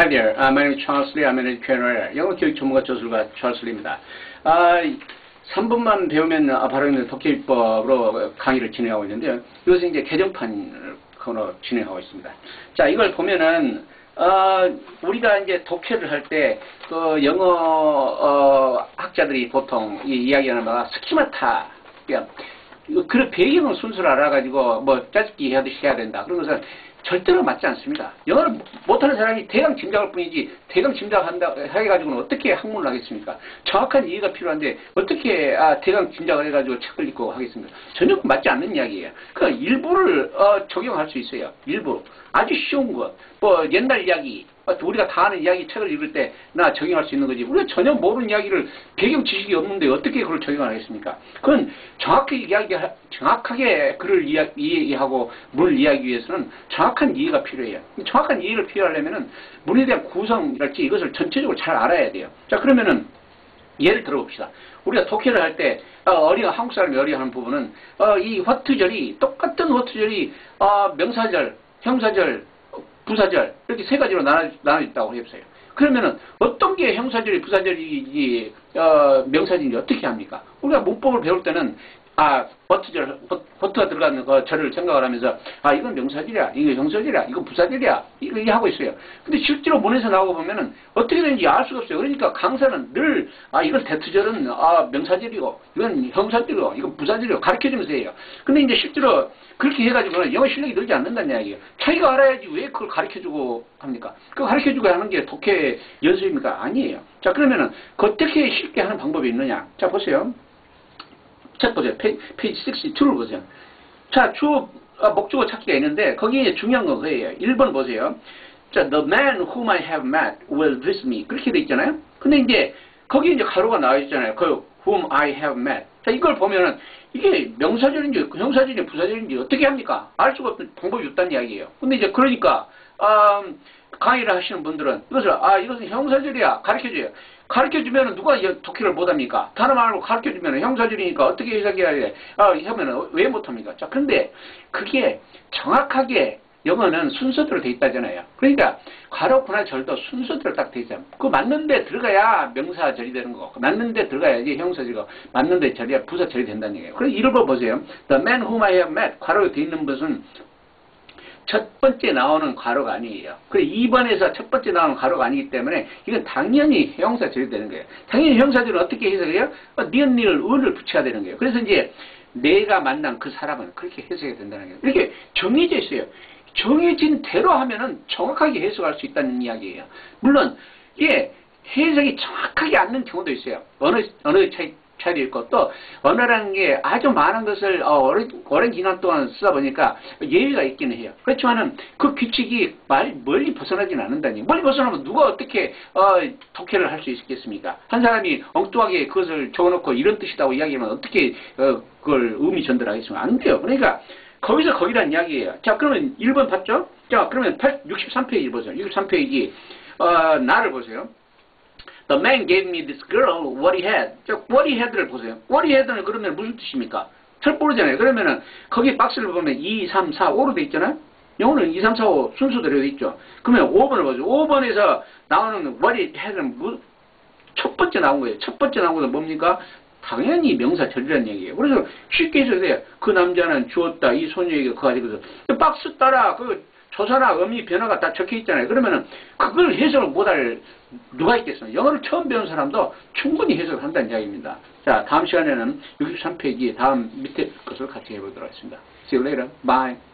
Hi there. Uh, my name is Charles Lee. I'm an educator. 영어 교육 전문가 저술가 Lee입니다. 아, 3분만 배우면 아, 바로 독해법으로 강의를 진행하고 있는데요. 요새 이제 개정판 코너 진행하고 있습니다. 자, 이걸 보면은 어, 우리가 이제 독해를 할 때 그 영어 어, 학자들이 보통 이 이야기하는 바가 스키마타 그러니까 그 배경은 순서를 알아가지고 뭐 짜집기 해야 해야 된다. 그런 것은 절대로 맞지 않습니다. 영어를 못하는 사람이 대강 짐작할 뿐이지 대강 짐작한다 해가지고는 어떻게 학문을 하겠습니까? 정확한 이해가 필요한데 어떻게 아, 대강 짐작을 해가지고 책을 읽고 하겠습니까? 전혀 맞지 않는 이야기예요. 그 일부를 어, 적용할 수 있어요. 일부 아주 쉬운 것, 뭐 옛날 이야기, 어, 우리가 다 아는 이야기 책을 읽을 때 나 적용할 수 있는 거지. 우리가 전혀 모르는 이야기를 배경 지식이 없는데 어떻게 그걸 적용하겠습니까? 그건 정확하게 이야기, 정확하게 글을 이해하고 문을 이해하기 위해서는 정확한 이해가 필요해요. 정확한 이해를 필요하려면은 문에 대한 구성이랄지 이것을 전체적으로 잘 알아야 돼요. 자, 그러면은 예를 들어봅시다. 우리가 독해를 할 때, 어, 어리가 한국 사람이 어리하는 부분은, 어, 이 화투절이, 똑같은 화투절이, 어, 명사절, 형사절, 부사절 이렇게 세 가지로 나눠, 나눠 있다고 해보세요. 그러면은 어떤 게 형사절이 부사절이 어, 명사절인지 어떻게 합니까? 우리가 문법을 배울 때는 아 버트절 버트가 들어가는 그 절을 생각을 하면서 아 이건 명사절이야 이거 형사절이야 이거 부사절이야 이거 하고 있어요. 근데 실제로 문에서 나오고 보면은 어떻게 되는지 알 수가 없어요. 그러니까 강사는 늘 아 이건 대투절은 아 명사절이고 이건 형사절이고 이건 부사절이고 가르쳐주면서 해요. 근데 이제 실제로 그렇게 해가지고는 영어 실력이 늘지 않는다는 이야기예요. 자기가 알아야지 왜 그걸 가르쳐주고 합니까? 그거 가르쳐주고 하는 게 독해 연습입니까? 아니에요. 자 그러면은 어떻게 쉽게 하는 방법이 있느냐? 자 보세요. 첫 번째 페이지 62를 보세요. 자, 주어, 아, 목적어 찾기가 있는데 거기에 중요한 건 그거예요. 1번 보세요. 자, the man whom I have met will visit me. 그렇게 돼 있잖아요. 근데 이제 거기 이제 가로가 나와 있잖아요. 그 whom I have met. 자, 이걸 보면은 이게 명사절인지 형사절인지 부사절인지 어떻게 합니까? 알 수가 없는 방법이 없다는 이야기예요. 근데 이제 그러니까 음, 강의를 하시는 분들은 이것을 아 이것은 형사절이야 가르쳐줘요. 가르쳐주면 누가 독해를 못합니까? 단어 말고 가르쳐주면 형사절이니까 어떻게 해석해야 돼? 아, 하면 왜 못합니까? 자, 근데 그게 정확하게 영어는 순서대로 돼 있다잖아요. 그러니까 가로 구나 절도 순서대로 딱 돼 있잖아요. 그 맞는 데 들어가야 명사절이 되는 거고 맞는 데 들어가야지 형사절이고 맞는 데 절이야 부사절이 된다는 얘기예요. 그래서 이걸 보세요. The man whom I have met 가로에 돼 있는 것은 첫 번째 나오는 가로가 아니에요. 그리고 2번에서 첫 번째 나오는 가로가 아니기 때문에 이건 당연히 형사절이 되는 거예요. 당연히 형사절은 어떻게 해석해요? 어, 니은니를 은을 붙여야 되는 거예요. 그래서 이제 내가 만난 그 사람은 그렇게 해석이 된다는 거예요. 이렇게 정해져 있어요. 정해진 대로 하면은 정확하게 해석할 수 있다는 이야기예요. 물론 이게 해석이 정확하게 않는 경우도 있어요. 어느 어느 차이 있고 또 언어라는 게 아주 많은 것을 어, 오랜, 오랜 기간 동안 쓰다 보니까 예외가 있기는 해요. 그렇지만은 그 규칙이 말, 멀리 벗어나지는 않는다니. 멀리 벗어나면 누가 어떻게 어, 독해를 할 수 있겠습니까? 한 사람이 엉뚱하게 그것을 적어놓고 이런 뜻이라고 이야기하면 어떻게 어, 그걸 의미 전달하겠습니까? 안 돼요. 그러니까 거기서 거기란 이야기예요. 자 그러면 1번 봤죠? 자 그러면 63페이지 보세요. 63페이지 어, 나를 보세요. The man gave me this girl what he had. 저 what he had를 보세요. what he had는 그러면 무슨 뜻입니까? 잘 모르잖아요. 그러면은 거기 박스를 보면 2, 3, 4, 5로 돼 있잖아요. 영어는 2, 3, 4, 5 순서대로 돼 있죠. 그러면 5번을 보죠. 5번에서 나오는 what he had은 무, 첫 번째 나온 거예요. 첫 번째 나온 것은 뭡니까? 당연히 명사절이라는 얘기예요. 그래서 쉽게 해석해야 돼요. 그 남자는 주었다. 이 소녀에게 그거 가지고서 박스 따라 그 조사나 의미 변화가 다 적혀 있잖아요. 그러면은 그걸 해석을 못할 누가 있겠습니까? 영어를 처음 배운 사람도 충분히 해석을 한다는 이야기입니다. 자, 다음 시간에는 63페이지 다음 밑에 것을 같이 해보도록 하겠습니다. See you later. Bye.